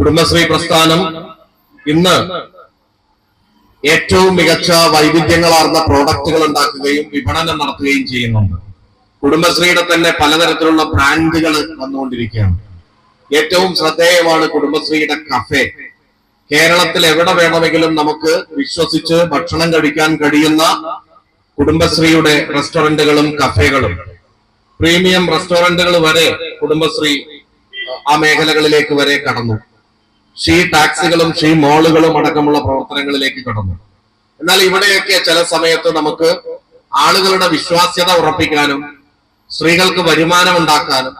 കുടുംബശ്രീ പ്രസ്ഥാനം ഇന്ന് ഏറ്റവും മികച്ച വൈവിധ്യങ്ങളാർന്ന പ്രോഡക്റ്റുകൾ ഉണ്ടാക്കുകയും വിപണനം നടത്തുകയും ചെയ്യുന്നുണ്ട്. കുടുംബശ്രീയുടെ തന്നെ പലതരത്തിലുള്ള ബ്രാൻഡുകൾ വന്നുകൊണ്ടിരിക്കുകയാണ്. ഏറ്റവും ശ്രദ്ധേയമാണ് കുടുംബശ്രീയുടെ കഫേ കേരളത്തിൽ എവിടെ വേണമെങ്കിലും നമുക്ക് വിശ്വസിച്ച് ഭക്ഷണം കഴിക്കാൻ കഴിയുന്ന കുടുംബശ്രീയുടെ റെസ്റ്റോറന്റുകളും കഫേകളും പ്രീമിയം റെസ്റ്റോറന്റുകൾ വരെ കുടുംബശ്രീ ആ മേഖലകളിലേക്ക് വരെ കടന്നു. ഷീ ടാക്സികളും ഷീ മോളുകളും അടക്കമുള്ള പ്രവർത്തനങ്ങളിലേക്ക് കടന്നു. എന്നാൽ ഇവിടെയൊക്കെ ചില സമയത്ത് നമുക്ക് ആളുകളുടെ വിശ്വാസ്യത ഉറപ്പിക്കാനും സ്ത്രീകൾക്ക് വരുമാനം ഉണ്ടാക്കാനും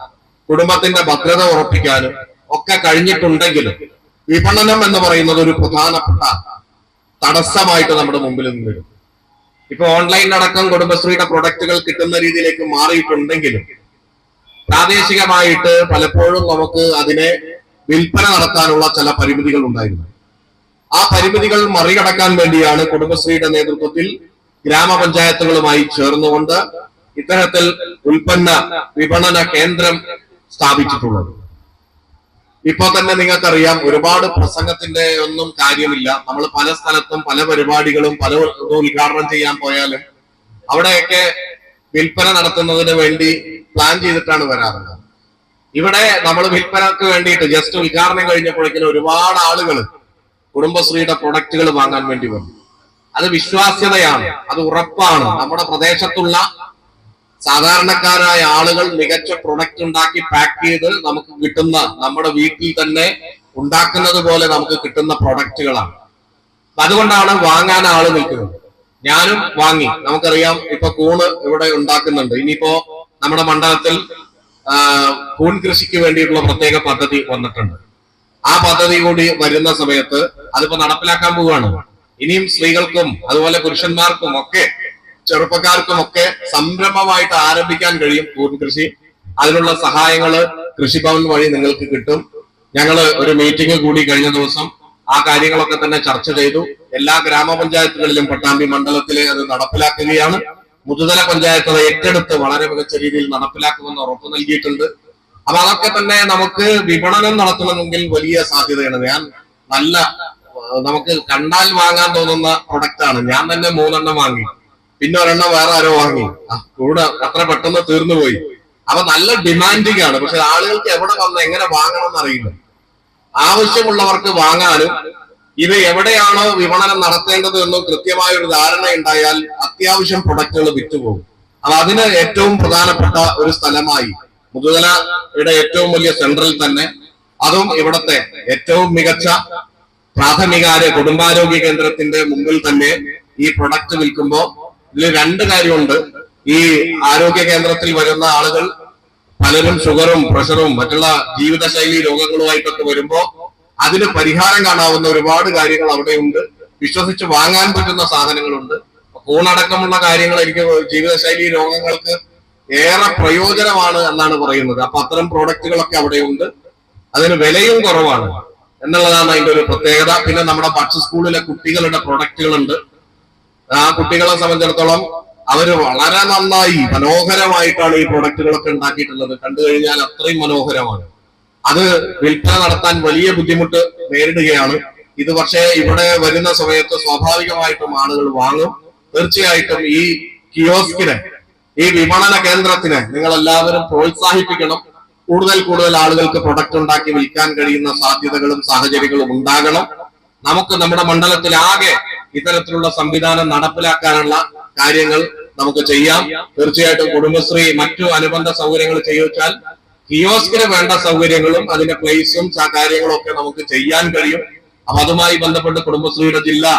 കുടുംബത്തിന്റെ ഭദ്രത ഉറപ്പിക്കാനും ഒക്കെ കഴിഞ്ഞിട്ടുണ്ടെങ്കിലും വിപണനം എന്ന് പറയുന്നത് ഒരു പ്രധാനപ്പെട്ട തടസ്സമായിട്ട് നമ്മുടെ മുമ്പിൽ നിന്ന് വരും. ഇപ്പൊ ഓൺലൈൻ അടക്കം കുടുംബശ്രീയുടെ പ്രൊഡക്റ്റുകൾ കിട്ടുന്ന രീതിയിലേക്ക് മാറിയിട്ടുണ്ടെങ്കിലും പ്രാദേശികമായിട്ട് പലപ്പോഴും നമുക്ക് അതിനെ വിൽപ്പന നടത്താനുള്ള ചില പരിമിതികൾ ഉണ്ടായിരുന്നു. ആ പരിമിതികൾ മറികടക്കാൻ വേണ്ടിയാണ് കുടുംബശ്രീയുടെ നേതൃത്വത്തിൽ ഗ്രാമപഞ്ചായത്തുകളുമായി ചേർന്നുകൊണ്ട് ഇത്തരത്തിൽ ഉൽപ്പന്ന വിപണന കേന്ദ്രം സ്ഥാപിച്ചിട്ടുള്ളത്. ഇപ്പൊ തന്നെ നിങ്ങൾക്കറിയാം ഒരുപാട് പ്രസംഗത്തിന്റെ ഒന്നും കാര്യമില്ല. നമ്മൾ പല സ്ഥലത്തും പല പരിപാടികളും പല ഉദ്ഘാടനം ചെയ്യാൻ പോയാലും അവിടെയൊക്കെ വിൽപ്പന നടത്തുന്നതിന് വേണ്ടി പ്ലാൻ ചെയ്തിട്ടാണ് വരാറുള്ളത്. ഇവിടെ നമ്മൾ വിൽപ്പനക്ക് വേണ്ടിയിട്ട് ജസ്റ്റ് ഉദ്ഘാടനം കഴിഞ്ഞപ്പോഴേക്കും ഒരുപാട് ആളുകൾ കുടുംബശ്രീയുടെ പ്രൊഡക്റ്റുകൾ വാങ്ങാൻ വേണ്ടി വന്നു. അത് വിശ്വാസ്യതയാണ് അത് ഉറപ്പാണ്. നമ്മുടെ പ്രദേശത്തുള്ള സാധാരണക്കാരായ ആളുകൾ മികച്ച പ്രൊഡക്റ്റ് ഉണ്ടാക്കി പാക്ക് ചെയ്ത് നമുക്ക് കിട്ടുന്ന നമ്മുടെ വീട്ടിൽ തന്നെ ഉണ്ടാക്കുന്നത് പോലെ നമുക്ക് കിട്ടുന്ന പ്രൊഡക്റ്റുകളാണ് അതുകൊണ്ടാണ് വാങ്ങാൻ ആൾ നിൽക്കുന്നത്. ഞാനും വാങ്ങി. നമുക്കറിയാം ഇപ്പൊ കൂണ് ഇവിടെ ഉണ്ടാക്കുന്നുണ്ട്. ഇനിയിപ്പോ നമ്മുടെ മണ്ഡലത്തിൽ കൂൺ കൃഷിക്ക് വേണ്ടിയിട്ടുള്ള പ്രത്യേക പദ്ധതി വന്നിട്ടുണ്ട്. ആ പദ്ധതി കൂടി വരുന്ന സമയത്ത് അതിപ്പോ നടപ്പിലാക്കാൻ പോവുകയാണ് ഇനിയും സ്ത്രീകൾക്കും അതുപോലെ പുരുഷന്മാർക്കും ഒക്കെ ചെറുപ്പക്കാർക്കും ഒക്കെ സംരംഭമായിട്ട് ആരംഭിക്കാൻ കഴിയും കൂൺ കൃഷി. അതിനുള്ള സഹായങ്ങൾ കൃഷിഭവൻ വഴി നിങ്ങൾക്ക് കിട്ടും. ഞങ്ങൾ ഒരു മീറ്റിംഗ് കൂടി കഴിഞ്ഞ ദിവസം ആ കാര്യങ്ങളൊക്കെ തന്നെ ചർച്ച ചെയ്തു. എല്ലാ ഗ്രാമപഞ്ചായത്തുകളിലും പട്ടാമ്പി മണ്ഡലത്തിലെ അത് നടപ്പിലാക്കുകയാണ്. മുതുതല പഞ്ചായത്ത് അത് ഏറ്റെടുത്ത് വളരെ മികച്ച രീതിയിൽ നടപ്പിലാക്കുമെന്ന് ഉറപ്പ് നൽകിയിട്ടുണ്ട്. അപ്പൊ അതൊക്കെ തന്നെ നമുക്ക് വിപണനം നടത്തണമെങ്കിൽ വലിയ സാധ്യതയാണ്. ഞാൻ നല്ല നമുക്ക് കണ്ടാൽ വാങ്ങാൻ തോന്നുന്ന പ്രൊഡക്റ്റ് ആണ്. ഞാൻ തന്നെ മൂന്നെണ്ണം വാങ്ങി. പിന്നെ ഒരെണ്ണം വേറെ ആരോ വാങ്ങി. കൂടെ അത്ര പെട്ടെന്ന് തീർന്നു പോയി. അപ്പൊ നല്ല ഡിമാൻഡിങ് ആണ്. പക്ഷെ ആളുകൾക്ക് എവിടെ വന്ന് എങ്ങനെ വാങ്ങണം എന്നറിയില്ല ആവശ്യമുള്ളവർക്ക് വാങ്ങാനും ഇത് എവിടെയാണ് വിപണനം നടത്തേണ്ടത് എന്നും കൃത്യമായ ഒരു ധാരണ ഉണ്ടായാൽ അത്യാവശ്യം പ്രൊഡക്റ്റുകൾ വിറ്റുപോകും. അത് അതിന് ഏറ്റവും പ്രധാനപ്പെട്ട ഒരു സ്ഥലമായി. മുതുതലയുടെ ഏറ്റവും വലിയ സെൻട്രൽ തന്നെ. അതും ഇവിടത്തെ ഏറ്റവും മികച്ച പ്രാഥമികാര്യ കുടുംബാരോഗ്യ കേന്ദ്രത്തിന്റെ മുമ്പിൽ തന്നെ ഈ പ്രൊഡക്റ്റ് വിൽക്കുമ്പോൾ ഇതിൽ രണ്ട് കാര്യമുണ്ട്. ഈ ആരോഗ്യ കേന്ദ്രത്തിൽ വരുന്ന ആളുകൾ പലരും ഷുഗറും പ്രഷറും മറ്റുള്ള ജീവിതശൈലി രോഗങ്ങളുമായിട്ടൊക്കെ വരുമ്പോ അതിന് പരിഹാരം കാണാവുന്ന ഒരുപാട് കാര്യങ്ങൾ അവിടെയുണ്ട്. വിശ്വസിച്ച് വാങ്ങാൻ പറ്റുന്ന സാധനങ്ങളുണ്ട്. ഫോണടക്കമുള്ള കാര്യങ്ങൾ എനിക്ക് ജീവിതശൈലി രോഗങ്ങൾക്ക് ഏറെ പ്രയോജനമാണ് എന്നാണ് പറയുന്നത്. അപ്പൊ അത്തരം പ്രോഡക്റ്റുകളൊക്കെ അവിടെയുണ്ട്. അതിന് വിലയും കുറവാണ് എന്നുള്ളതാണ് അതിന്റെ ഒരു പ്രത്യേകത. പിന്നെ നമ്മുടെ ഭക്ഷ്യ സ്കൂളിലെ കുട്ടികളുടെ പ്രൊഡക്റ്റുകളുണ്ട്. ആ കുട്ടികളെ സംബന്ധിച്ചിടത്തോളം അവർ വളരെ നന്നായി മനോഹരമായിട്ടാണ് ഈ പ്രൊഡക്റ്റുകളൊക്കെ ഉണ്ടാക്കിയിട്ടുള്ളത്. കണ്ടു കഴിഞ്ഞാൽ അത്രയും മനോഹരമാണ്. അത് വിൽപ്പന നടത്താൻ വലിയ ബുദ്ധിമുട്ട് നേരിടുകയാണ്. ഇത് പക്ഷേ ഇവിടെ വരുന്ന സമയത്ത് സ്വാഭാവികമായിട്ടും ആളുകൾ വാങ്ങും. തീർച്ചയായിട്ടും ഈ കിയോസ്കിനെ ഈ വിപണന കേന്ദ്രത്തിനെ നിങ്ങൾ എല്ലാവരും പ്രോത്സാഹിപ്പിക്കണം. കൂടുതൽ കൂടുതൽ ആളുകൾക്ക് പ്രൊഡക്റ്റ് ഉണ്ടാക്കി വിൽക്കാൻ കഴിയുന്ന സാധ്യതകളും സാഹചര്യങ്ങളും ഉണ്ടാകണം. നമുക്ക് നമ്മുടെ മണ്ഡലത്തിൽ ആകെ ഇത്തരത്തിലുള്ള സംവിധാനം നടപ്പിലാക്കാനുള്ള കാര്യങ്ങൾ നമുക്ക് ചെയ്യാം. തീർച്ചയായിട്ടും കുടുംബശ്രീ മറ്റു അനുബന്ധ സൗകര്യങ്ങൾ ചെയ്യിച്ചാൽ കിയോസ്കിന് വേണ്ട സൗകര്യങ്ങളും അതിന്റെ പ്ലേസും കാര്യങ്ങളും ഒക്കെ നമുക്ക് ചെയ്യാൻ കഴിയും. അപ്പൊ അതുമായി ബന്ധപ്പെട്ട് കുടുംബശ്രീയുടെ ജില്ലാ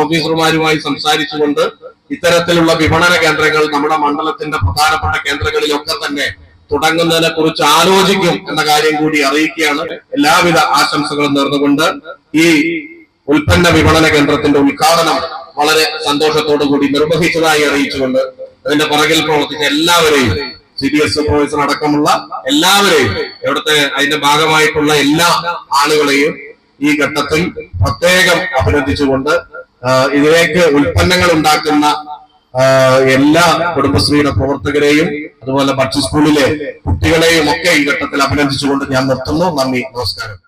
ഓഫീസർമാരുമായി സംസാരിച്ചുകൊണ്ട് ഇത്തരത്തിലുള്ള വിപണന കേന്ദ്രങ്ങൾ നമ്മുടെ മണ്ഡലത്തിന്റെ പ്രധാനപ്പെട്ട കേന്ദ്രങ്ങളിലൊക്കെ തന്നെ തുടങ്ങുന്നതിനെ കുറിച്ച് ആലോചിക്കും എന്ന കാര്യം കൂടി അറിയിക്കുകയാണ്. എല്ലാവിധ ആശംസകളും നേർന്നുകൊണ്ട് ഈ ഉൽപ്പന്ന വിപണന കേന്ദ്രത്തിന്റെ ഉദ്ഘാടനം വളരെ സന്തോഷത്തോടു കൂടി നിർവഹിച്ചതായി അറിയിച്ചുകൊണ്ട് അതിന്റെ പുറകിൽ പ്രവർത്തിച്ച എല്ലാവരെയും സി ബി എസ് സൂപ്പർവൈസർ അടക്കമുള്ള എല്ലാവരെയും ഇവിടുത്തെ അതിന്റെ ഭാഗമായിട്ടുള്ള എല്ലാ ആളുകളെയും ഈ ഘട്ടത്തിൽ പ്രത്യേകം അഭിനന്ദിച്ചുകൊണ്ട് ഇതിലേക്ക് ഉൽപ്പന്നങ്ങൾ ഉണ്ടാക്കുന്ന എല്ലാ കുടുംബശ്രീയുടെ പ്രവർത്തകരെയും അതുപോലെ ഭക്ഷ്യ സ്കൂളിലെ കുട്ടികളെയും ഒക്കെ ഈ ഘട്ടത്തിൽ അഭിനന്ദിച്ചുകൊണ്ട് ഞാൻ നിർത്തുന്നു. നന്ദി നമസ്കാരം.